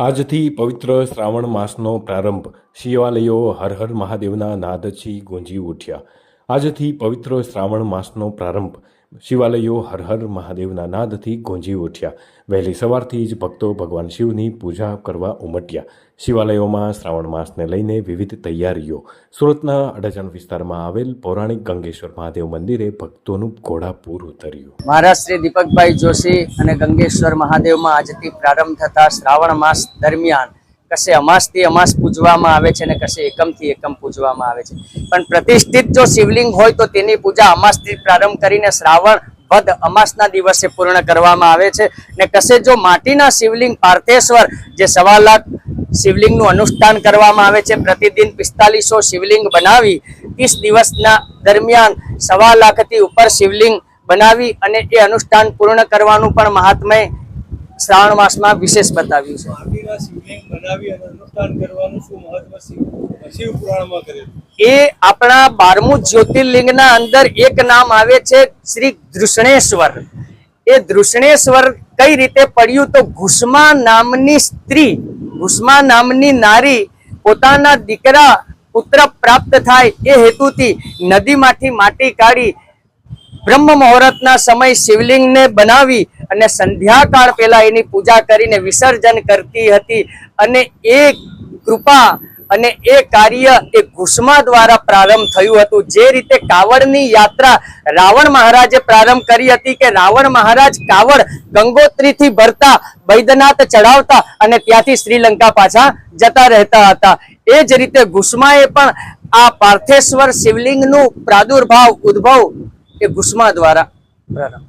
આજથી પવિત્ર શ્રાવણ માસનો પ્રારંભ. શિવાલયો હર હર મહાદેવના નાદથી ગુંજી ઉઠ્યા. આજથી પવિત્ર શ્રાવણ માસનો પ્રારંભ. શિવાલયો હર હર મહાદેવના નાદથી ગુંજી ઉઠ્યા. વહેલી સવારથી જ ભક્તો ભગવાન શિવની પૂજા કરવા ઉમટ્યા. શિવાલયોમાં શ્રાવણ માસને લઈને વિવિધ તૈયારીઓ. સુરતના અડચણ વિસ્તારમાં આવેલ પૌરાણિક ગંગેશ્વર મહાદેવ મંદિરે ભક્તોનું ઘોડાપૂર ઉતર્યું. મહારાજ શ્રી દીપકભાઈ જોશી અને ગંગેશ્વર મહાદેવમાં આજથી પ્રારંભ થતા શ્રાવણ માસ દરમિયાન કશે અમાસથી અમાસ પૂજવામાં આવે છે અને કશે એકમથી એકમ પૂજવામાં આવે છે. પણ પ્રતિષ્ઠિત જો શિવલિંગ હોય તો તેની પૂજા અમાસથી પ્રારંભ કરીને શ્રાવણ વદ અમાસના દિવસે પૂર્ણ કરવામાં આવે છે. ને કશે જો માટીના શિવલિંગ પાર્થેશ્વર, જે સવા લાખ શિવલિંગનું અનુષ્ઠાન કરવામાં આવે છે, પ્રતિદિન પિસ્તાલીસો શિવલિંગ બનાવી, ત્રીસ દિવસના દરમિયાન સવા લાખથી ઉપર શિવલિંગ બનાવી અને એ અનુષ્ઠાન પૂર્ણ કરવાનું પણ મહાત્મય શ્રાવણ માસમાં વિશેષ બતાવ્યું છે. કરેલું એ આપણા બારમું જ્યોતિર્લિંગના અંદર એક નામ આવે છે શ્રી ધૃષ્ણેશ્વર એ ધૃષ્ણેશ્વર કઈ રીતે પડ્યું તો ઘુષ્મા નામની સ્ત્રી, ઘુષ્મા નામની નારી પોતાના દીકરા પુત્ર પ્રાપ્ત થાય એ હેતુથી નદીમાંથી માટી કાઢી બ્રહ્મ મુહૂર્તના સમય શિવલિંગને બનાવી અને સંધ્યાકાળ પહેલા એની પૂજા કરીને વિસર્જન કરતી હતી અને એ કૃપા અને એ કાર્ય એ ઘુષ્મા દ્વારા પ્રારંભ થયું હતું. જે રીતે કાવડની યાત્રા રાવણ મહારાજે પ્રારંભ કરી હતી કે રાવણ મહારાજ કાવડ ગંગોત્રીથી ભરતા, બૈદ્યનાથ ચડાવતા અને ત્યાંથી શ્રીલંકા પાછા જતા રહેતા હતા. એ જ રીતે ઘુષ્માએ પણ આ પાર્થેશ્વર શિવલિંગનું પ્રાદુર્ભાવ, ઉદ્ભવ એ ઘુષ્મા દ્વારા પ્રારંભ.